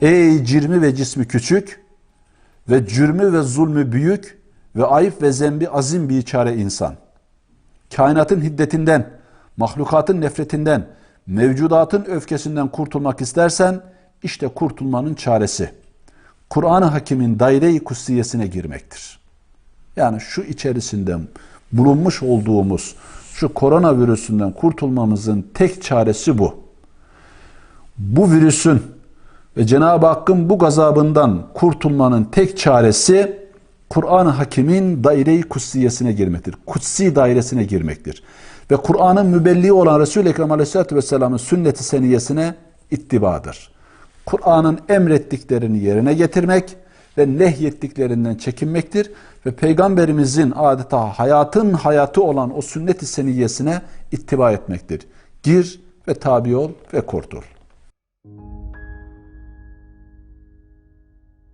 Ey cirmi ve cismi küçük ve cürmü ve zulmü büyük ve ayıp ve zembi azim bir çare insan. Kainatın hiddetinden, mahlukatın nefretinden, mevcudatın öfkesinden kurtulmak istersen işte kurtulmanın çaresi. Kur'an-ı Hakim'in daire-i kutsiyesine girmektir. Yani şu içerisinde bulunmuş olduğumuz şu koronavirüsünden kurtulmamızın tek çaresi bu. Bu virüsün ve Cenab-ı Hakk'ın bu gazabından kurtulmanın tek çaresi Kur'an-ı Hakim'in daire-i kutsiyesine girmektir. Kutsi dairesine girmektir. Ve Kur'an'ın mübelliği olan Resul-i Ekrem Aleyhisselatü Vesselam'ın sünnet-i seniyesine ittibadır. Kur'an'ın emrettiklerini yerine getirmek ve nehyettiklerinden çekinmektir. Ve Peygamberimizin adeta hayatın hayatı olan o sünnet-i seniyesine ittiba etmektir. Gir ve tabi ol ve kurtul.